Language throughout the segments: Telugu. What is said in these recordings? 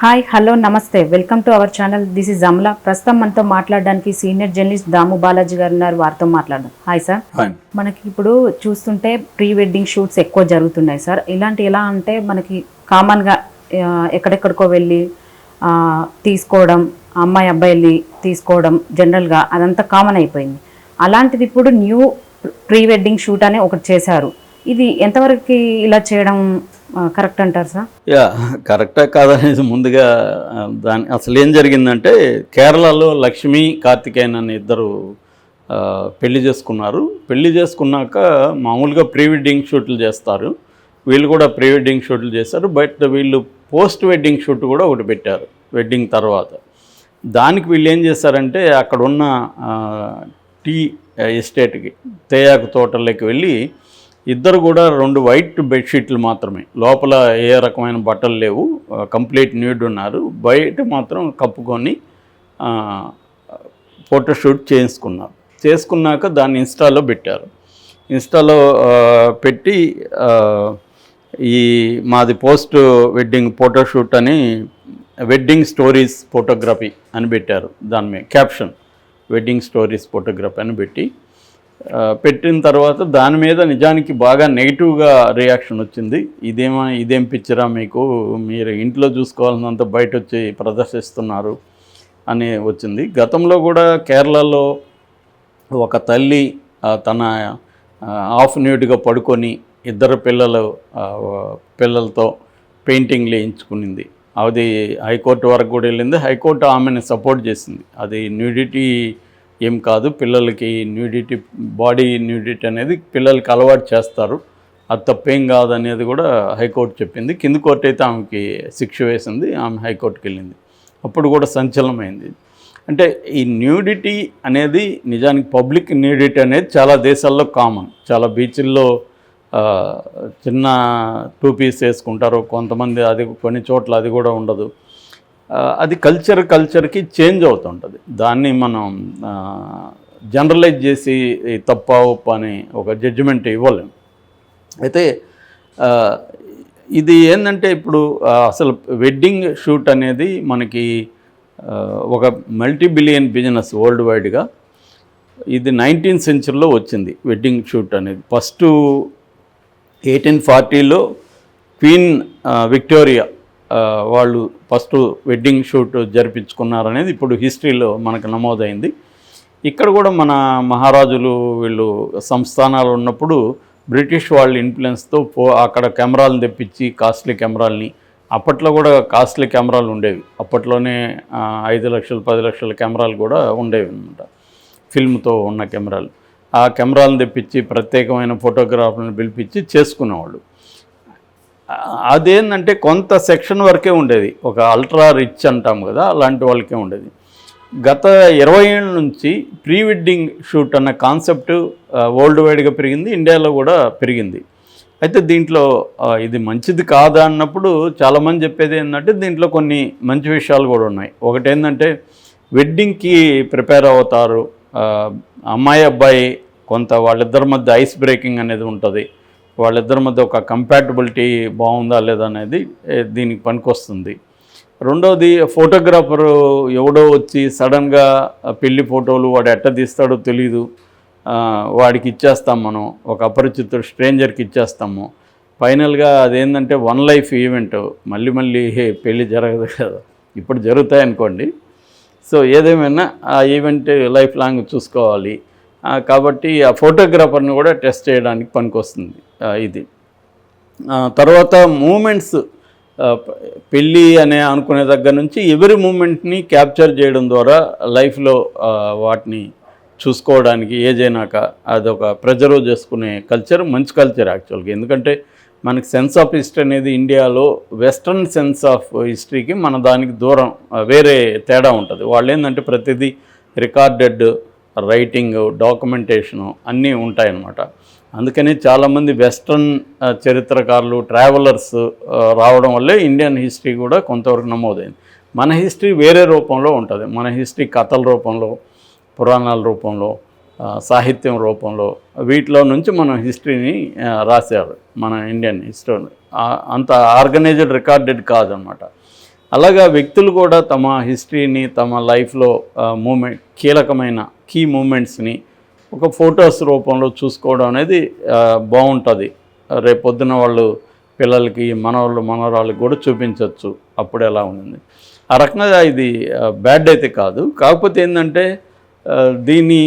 హాయ్ హలో నమస్తే. Welcome to our channel. This is Amala. ప్రస్తుతం మనతో మాట్లాడడానికి సీనియర్ జర్నలిస్ట్ దాము బాలాజీ గారు ఉన్నారు. వారితో మాట్లాడదాం. Hi sir. మనకి ఇప్పుడు చూస్తుంటే ప్రీ వెడ్డింగ్ షూట్స్ ఎక్కువ జరుగుతున్నాయి సార్. ఇలాంటి ఎలా అంటే మనకి కామన్గా ఎక్కడెక్కడికో వెళ్ళి తీసుకోవడం అమ్మాయి అబ్బాయిల్ని తీసుకోవడం జనరల్గా అదంతా కామన్ అయిపోయింది. అలాంటిది ఇప్పుడు న్యూ ప్రీ వెడ్డింగ్ షూట్ అని ఒకటి చేశారు. ఇది ఎంతవరకు ఇలా చేయడం కరెక్ట్ అంటారు సార్? యా కరెక్టా కాదనేది ముందుగా దాని అసలు ఏం జరిగిందంటే కేరళలో లక్ష్మి కార్తికేయన్ అని ఇద్దరు పెళ్ళి చేసుకున్నారు. పెళ్ళి చేసుకున్నాక మామూలుగా ప్రీ వెడ్డింగ్ షూట్లు చేస్తారు. వీళ్ళు కూడా ప్రీ వెడ్డింగ్ షూట్లు చేశారు. బట్ వీళ్ళు పోస్ట్ వెడ్డింగ్ షూట్ కూడా ఒకటి పెట్టారు వెడ్డింగ్ తర్వాత. దానికి వీళ్ళు ఏం చేశారంటే అక్కడ ఉన్న టీ ఎస్టేట్కి తేయాకు తోటలోకి వెళ్ళి ఇద్దరు కూడా రెండు వైట్ బెడ్షీట్లు మాత్రమే. లోపల ఏ రకమైన బట్టలు లేవు. కంప్లీట్ న్యూడ్ ఉన్నారు. బయట మాత్రం కప్పుకొని ఫోటోషూట్ చేసుకున్నారు చేసుకున్నాక దాన్ని ఇన్స్టాలో పెట్టారు. ఇన్స్టాలో పెట్టి ఈ మాది పోస్ట్ వెడ్డింగ్ ఫోటోషూట్ అని వెడ్డింగ్ స్టోరీస్ ఫోటోగ్రఫీ అని పెట్టారు. దాని మీద క్యాప్షన్ వెడ్డింగ్ స్టోరీస్ ఫోటోగ్రఫీ అని పెట్టి పెట్టిన తర్వాత దాని మీద నిజానికి బాగా నెగిటివ్గా రియాక్షన్ వచ్చింది. ఇదేమో ఇదేం పిక్చరా మీకు? మీరు ఇంట్లో చూసుకోవాల్సినంత బయట వచ్చి ప్రదర్శిస్తున్నారు అని వచ్చింది. గతంలో కూడా కేరళలో ఒక తల్లి తన హాఫ్ న్యూడ్గా పడుకొని ఇద్దరు పిల్లలు పిల్లలతో పెయింటింగ్ వేయించుకునింది. అది హైకోర్టు వరకు కూడా వెళ్ళింది. హైకోర్టు ఆమెను సపోర్ట్ చేసింది. అది న్యూడిటీ ఏం కాదు పిల్లలకి న్యూడిటీ బాడీ న్యూడిటీ అనేది పిల్లలకి అలవాటు చేస్తారు. అది తప్పేం కాదు అనేది కూడా హైకోర్టు చెప్పింది. కింది కోర్టు అయితే ఆమెకి శిక్ష వేసింది ఆమె హైకోర్టుకి వెళ్ళింది. అప్పుడు కూడా సంచలనమైంది. అంటే ఈ న్యూడిటీ అనేది నిజానికి పబ్లిక్ న్యూడిటీ అనేది చాలా దేశాల్లో కామన్ చాలా బీచ్ల్లో చిన్న టూ పీస్ వేసుకుంటారు. కొంతమంది అది కొన్ని చోట్ల అది కూడా ఉండదు. అది కల్చర్ కల్చర్కి చేంజ్ అవుతుంటుంది. దాన్ని మనం జనరలైజ్ చేసి తప్ప ఒప్ప అని ఒక జడ్జిమెంట్ ఇవ్వలేము అయితే ఇది ఏంటంటే ఇప్పుడు అసలు వెడ్డింగ్ షూట్ అనేది మనకి ఒక మల్టీ బిలియన్ బిజినెస్ వరల్డ్ వైడ్గా ఇది నైన్టీన్ సెంచరీలో వచ్చింది వెడ్డింగ్ షూట్ అనేది. ఫస్ట్ ఎయిటీన్ ఫార్టీలో క్వీన్ విక్టోరియా వాళ్ళు ఫస్ట్ వెడ్డింగ్ షూట్ జరిపించుకున్నారనేది ఇప్పుడు హిస్టరీలో మనకు నమోదైంది. ఇక్కడ కూడా మన మహారాజులు వీళ్ళు సంస్థానాలు ఉన్నప్పుడు బ్రిటిష్ వాళ్ళ ఇన్ఫ్లుయెన్స్తో పో అక్కడ కెమెరాలను తెప్పించి కాస్ట్లీ కెమెరాల్ని అప్పట్లో కూడా కాస్ట్లీ కెమెరాలు ఉండేవి. అప్పట్లోనే ఐదు లక్షలు పది లక్షల కెమెరాలు కూడా ఉండేవి అనమాట ఫిల్మ్తో ఉన్న కెమెరాలు. ఆ కెమెరాలను తెప్పించి ప్రత్యేకమైన ఫోటోగ్రాఫర్లను పిలిపించి చేసుకునేవాళ్ళు. అదేంటంటే కొంత సెక్షన్ వరకే ఉండేది. ఒక అల్ట్రా రిచ్ అంటాం కదా అలాంటి వాళ్ళకే ఉండేది. గత ఇరవై ఏళ్ళ నుంచి ప్రీ వెడ్డింగ్ షూట్ అన్న కాన్సెప్ట్ వరల్డ్ వైడ్గా పెరిగింది ఇండియాలో కూడా పెరిగింది. అయితే దీంట్లో ఇది మంచిది కాదా అన్నప్పుడు చాలామంది చెప్పేది ఏంటంటే దీంట్లో కొన్ని మంచి విషయాలు కూడా ఉన్నాయి. ఒకటి ఏంటంటే వెడ్డింగ్కి ప్రిపేర్ అవుతారు అమ్మాయి అబ్బాయి కొంత వాళ్ళిద్దరి మధ్య ఐస్ బ్రేకింగ్ అనేది ఉంటుంది. వాళ్ళిద్దరి మధ్య ఒక కంపాటబిలిటీ బాగుందా లేదా అనేది దీనికి పనికొస్తుంది. రెండవది ఫోటోగ్రాఫరు ఎవడో వచ్చి సడన్గా పెళ్ళి ఫోటోలు వాడు ఎట్ట తీస్తాడో తెలీదు. వాడికి ఇచ్చేస్తాం మనం ఒక అపరిచితుడు స్ట్రేంజర్కి ఇచ్చేస్తాము. ఫైనల్గా అదేంటంటే వన్ లైఫ్ ఈవెంట్ మళ్ళీ మళ్ళీ పెళ్ళి జరగదు కదా. ఇప్పుడు జరుగుతాయి అనుకోండి సో ఏదేమైనా ఆ ఈవెంట్ లైఫ్ లాంగ్ చూసుకోవాలి. కాబట్టి ఆ ఫోటోగ్రాఫర్ని కూడా టెస్ట్ చేయడానికి పనికొస్తుంది ఇది. తర్వాత మూమెంట్స్ పెళ్ళి అనే అనుకునే దగ్గర నుంచి ఎవరి మూమెంట్ని క్యాప్చర్ చేయడం ద్వారా లైఫ్లో వాటిని చూసుకోవడానికి ఏజ్ అయినాక అదొక ప్రెజర్వ్ చేసుకునే కల్చర్ మంచి కల్చర్ యాక్చువల్గా. ఎందుకంటే మనకి సెన్స్ ఆఫ్ హిస్టరీ అనేది ఇండియాలో వెస్ట్రన్ సెన్స్ ఆఫ్ హిస్టరీకి మన దానికి దూరం వేరే తేడా ఉంటుంది. వాళ్ళు ఏంటంటే ప్రతిదీ రికార్డెడ్ రైటింగ్ డాక్యుమెంటేషను అన్నీ ఉంటాయన్నమాట. అందుకని చాలామంది వెస్ట్రన్ చరిత్రకారులు ట్రావెలర్స్ రావడం వల్లే ఇండియన్ హిస్టరీ కూడా కొంతవరకు నమోదైంది. మన హిస్టరీ వేరే రూపంలో ఉంటుంది. మన హిస్టరీ కథల రూపంలో పురాణాల రూపంలో సాహిత్యం రూపంలో వీటిలో నుంచి మనం హిస్టరీని రాశారు మన ఇండియన్ హిస్టరీ అంత ఆర్గనైజ్డ్ రికార్డెడ్ కాదనమాట అలాగా వ్యక్తులు కూడా తమ హిస్టరీని తమ లైఫ్లో మూమెంట్ కీలకమైన కీ మూమెంట్స్ని ఒక ఫొటోస్ రూపంలో చూసుకోవడం అనేది బాగుంటుంది. రేపొద్దున వాళ్ళు పిల్లలకి మనవాళ్ళు మనవరాళ్ళకి కూడా చూపించవచ్చు అప్పుడు ఎలా ఉంది ఆ రకంగా ఇది బ్యాడ్ అయితే కాదు. కాకపోతే ఏంటంటే దీని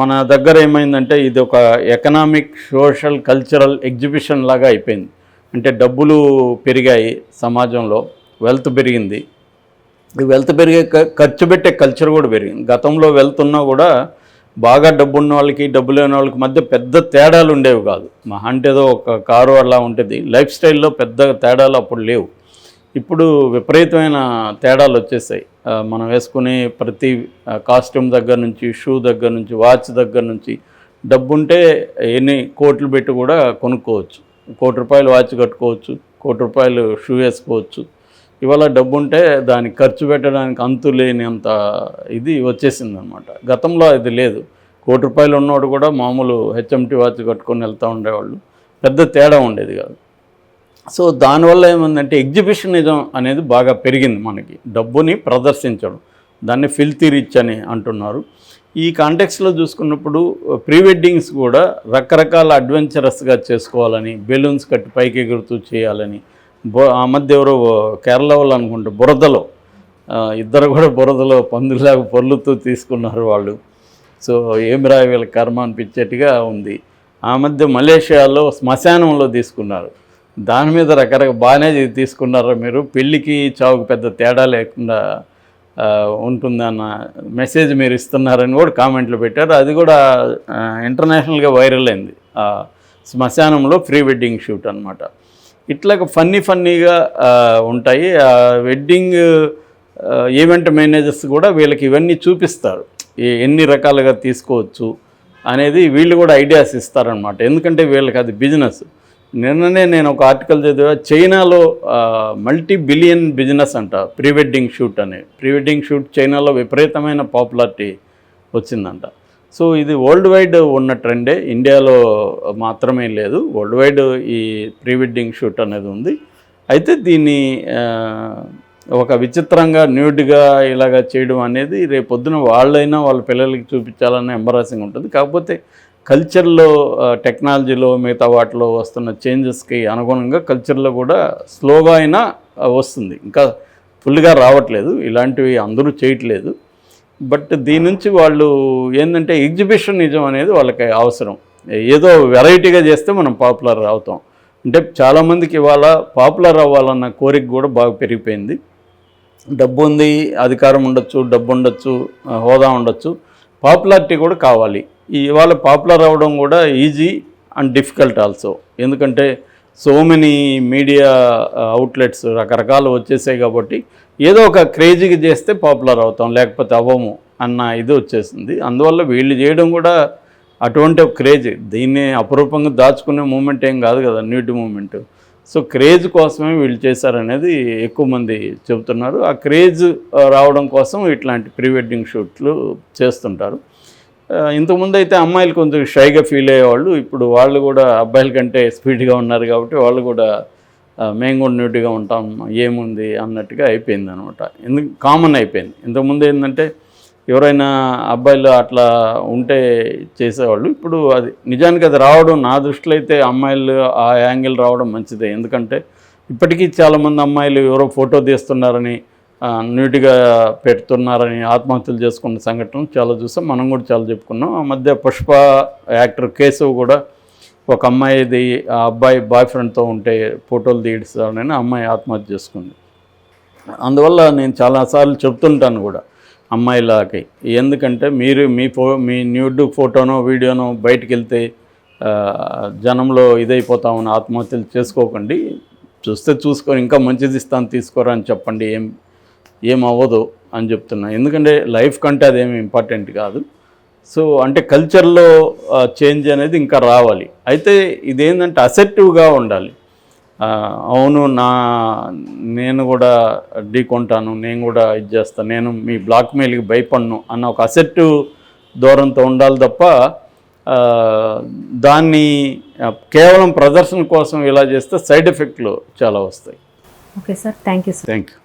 మన దగ్గర ఏమైందంటే ఇది ఒక ఎకనామిక్ సోషల్ కల్చరల్ ఎగ్జిబిషన్ లాగా అయిపోయింది. అంటే డబ్బులు పెరిగాయి సమాజంలో. వెల్త్ పెరిగింది. వెల్త్ పెరిగే ఖర్చు పెట్టే కల్చర్ కూడా పెరిగింది. గతంలో వెళ్తున్నా కూడా బాగా డబ్బు ఉన్న వాళ్ళకి డబ్బు లేని వాళ్ళకి మధ్య పెద్ద తేడాలు ఉండేవి కాదు. మా అంటే ఏదో ఒక కారు అలా ఉంటుంది. లైఫ్ స్టైల్లో పెద్ద తేడాలు అప్పుడు లేవు. ఇప్పుడు విపరీతమైన తేడాలు వచ్చేసాయి. మనం వేసుకునే ప్రతి కాస్ట్యూమ్ దగ్గర నుంచి షూ దగ్గర నుంచి వాచ్ దగ్గర నుంచి డబ్బు ఉంటే ఎన్ని కోట్లు పెట్టి కూడా కొనుక్కోవచ్చు. కోటి రూపాయలు వాచ్ కట్టుకోవచ్చు. కోటి రూపాయలు షూ వేసుకోవచ్చు. ఇవాళ డబ్బు ఉంటే దానికి ఖర్చు పెట్టడానికి అంతు లేనంత ఇది వచ్చేసింది అనమాట గతంలో అది లేదు. కోటి రూపాయలు ఉన్నవాడు కూడా మామూలు హెచ్ఎంటి వాచ్ కట్టుకొని వెళ్తూ ఉండేవాళ్ళు. పెద్ద తేడా ఉండేది కాదు. సో దానివల్ల ఏమందంటే ఎగ్జిబిషనిజం అనేది బాగా పెరిగింది మనకి. డబ్బుని ప్రదర్శించడం. దాన్ని ఫిల్తీ రిచ్ అని అంటున్నారు. ఈ కాంటెక్స్లో చూసుకున్నప్పుడు ప్రీ వెడ్డింగ్స్ కూడా రకరకాల అడ్వెంచరస్గా చేసుకోవాలని బెలూన్స్ కట్టి పైకి ఎగురుతూ చేయాలని ఆ మధ్య ఎవరో కేరళ వాళ్ళు అనుకుంటే బురదలో. ఇద్దరు కూడా బురదలో పందులాగా పొర్లుతూ తీసుకున్నారు వాళ్ళు. సో ఏమి వీళ్ళ కర్మ అనిపించేట్టుగా ఉంది. ఆ మధ్య మలేషియాలో శ్మశానంలో తీసుకున్నారు. దాని మీద రకరకాల బాగానే తీసుకున్నారు తీసుకున్నారా మీరు? పెళ్ళికి చావుకు పెద్ద తేడా లేకుండా ఉంటుందన్న మెసేజ్ మీరు ఇస్తున్నారని కూడా కామెంట్లు పెట్టారు. అది కూడా ఇంటర్నేషనల్గా వైరల్ అయింది. శ్మశానంలో ప్రీ వెడ్డింగ్ షూట్ అనమాట ఇట్లా ఫన్నీ ఫన్నీగా ఉంటాయి. వెడ్డింగ్ ఈవెంట్ మేనేజర్స్ కూడా వీళ్ళకి ఇవన్నీ చూపిస్తారు. ఎన్ని రకాలుగా తీసుకోవచ్చు అనేది వీళ్ళు కూడా ఐడియాస్ ఇస్తారనమాట ఎందుకంటే వీళ్ళకి అది బిజినెస్. నిన్ననే నేను ఒక ఆర్టికల్ చదివా చైనాలో మల్టీ బిలియన్ బిజినెస్ అంట ప్రీ వెడ్డింగ్ షూట్ అనే. ప్రీ వెడ్డింగ్ షూట్ చైనాలో విపరీతమైన పాపులారిటీ వచ్చిందంట. సో ఇది వరల్డ్ వైడ్ ఉన్న ట్రెండే. ఇండియాలో మాత్రమే లేదు. వరల్డ్ వైడ్ ఈ ప్రీ వెడ్డింగ్ షూట్ అనేది ఉంది. అయితే దీన్ని ఒక విచిత్రంగా న్యూడ్గా ఇలాగా చేయడం అనేది రేపొద్దున వాళ్ళైనా వాళ్ళ పిల్లలకి చూపించాలన్న ఎంబరాసింగ్ ఉంటుంది. కాకపోతే కల్చర్లో టెక్నాలజీలో మిగతా వాటిలో వస్తున్న చేంజెస్కి అనుగుణంగా కల్చర్లో కూడా స్లోగా అయినా వస్తుంది. ఇంకా ఫుల్గా రావట్లేదు. ఇలాంటివి అందరూ చేయట్లేదు. బట్ దీని నుంచి వాళ్ళు ఏంటంటే ఎగ్జిబిషన్ నిజం అనేది వాళ్ళకి అవసరం. ఏదో వెరైటీగా చేస్తే మనం పాపులర్ అవుతాం. అంటే చాలామందికి ఇవాళ పాపులర్ అవ్వాలన్న కోరిక కూడా బాగా పెరిగిపోయింది. డబ్బు ఉంది అధికారం ఉండొచ్చు డబ్బు ఉండొచ్చు హోదా ఉండొచ్చు. పాపులారిటీ కూడా కావాలి. ఇవాళ పాపులర్ అవ్వడం కూడా ఈజీ అండ్ డిఫికల్ట్ ఆల్సో. ఎందుకంటే సో మెనీ మీడియా అవుట్లెట్స్ రకరకాలు వచ్చేసాయి కాబట్టి ఏదో ఒక క్రేజీగా చేస్తే పాపులర్ అవుతాం లేకపోతే అవ్వము అన్న ఇది వచ్చేసింది. అందువల్ల వీళ్ళు చేయడం కూడా అటువంటి క్రేజ్ దీన్ని అపురూపంగా దాచుకునే మూమెంట్ ఏం కాదు కదా నీటి మూమెంట్ సో క్రేజ్ కోసమే వీళ్ళు చేశారనేది ఎక్కువ మంది చెబుతున్నారు. ఆ క్రేజ్ uh, రావడం కోసం ఇట్లాంటి ప్రీ వెడ్డింగ్ షూట్లు చేస్తుంటారు. ఇంతకుముందు అయితే అమ్మాయిలు కొంచెం షైగా ఫీల్ అయ్యేవాళ్ళు ఇప్పుడు వాళ్ళు కూడా అబ్బాయిల కంటే స్పీడ్గా ఉన్నారు కాబట్టి వాళ్ళు కూడా మేము కూడా న్యూట్గా ఉంటాం ఏముంది అన్నట్టుగా అయిపోయింది అనమాట ఎందుకు కామన్ అయిపోయింది. ఇంతకుముందు ఏంటంటే ఎవరైనా అబ్బాయిలు అట్లా ఉంటే చేసేవాళ్ళు ఇప్పుడు అది నిజానికి అది రావడం నా దృష్టిలో అయితే అమ్మాయిలు ఆ యాంగిల్ రావడం మంచిదే. ఎందుకంటే ఇప్పటికీ చాలామంది అమ్మాయిలు ఎవరో ఫోటో తీస్తున్నారని నీట్గా పెడుతున్నారని ఆత్మహత్యలు చేసుకున్న సంఘటనలు చాలా చూసాం. మనం కూడా చాలా చెప్పుకున్నాం. ఆ మధ్య పుష్ప యాక్టర్ కేశవ్ కూడా ఒక అమ్మాయిది ఆ అబ్బాయి బాయ్ ఫ్రెండ్తో ఉంటే ఫోటోలు తీడుస్తానని ఆ అమ్మాయి ఆత్మహత్య చేసుకుంది. అందువల్ల నేను చాలాసార్లు చెప్తుంటాను కూడా అమ్మాయిలకి ఎందుకంటే మీరు మీ ఫో మీ న్యూడ్ ఫోటోనో వీడియోనో బయటికి వెళ్తే జనంలో ఇదైపోతామని ఆత్మహత్యలు చేసుకోకండి. చూస్తే చూసుకొని ఇంకా మంచిది ఇస్తాను తీసుకోరా అని చెప్పండి. ఏం ఏం అవ్వదు అని చెప్తున్నా. ఎందుకంటే లైఫ్ కంటే అదేమి ఇంపార్టెంట్ కాదు. సో అంటే కల్చర్లో చేంజ్ అనేది ఇంకా రావాలి. అయితే ఇదేంటంటే అసెప్టివ్గా ఉండాలి. అవును నా నేను కూడా ఢీకొంటాను నేను కూడా ఇది చేస్తాను నేను మీ బ్లాక్మెయిల్కి భయపడను అన్న ఒక అసెప్టివ్ దూరంతో ఉండాలి తప్ప దాన్ని కేవలం ప్రదర్శన కోసం ఇలా చేస్తే సైడ్ ఎఫెక్ట్లు చాలా వస్తాయి. Okay sir. Thank you sir. Thank you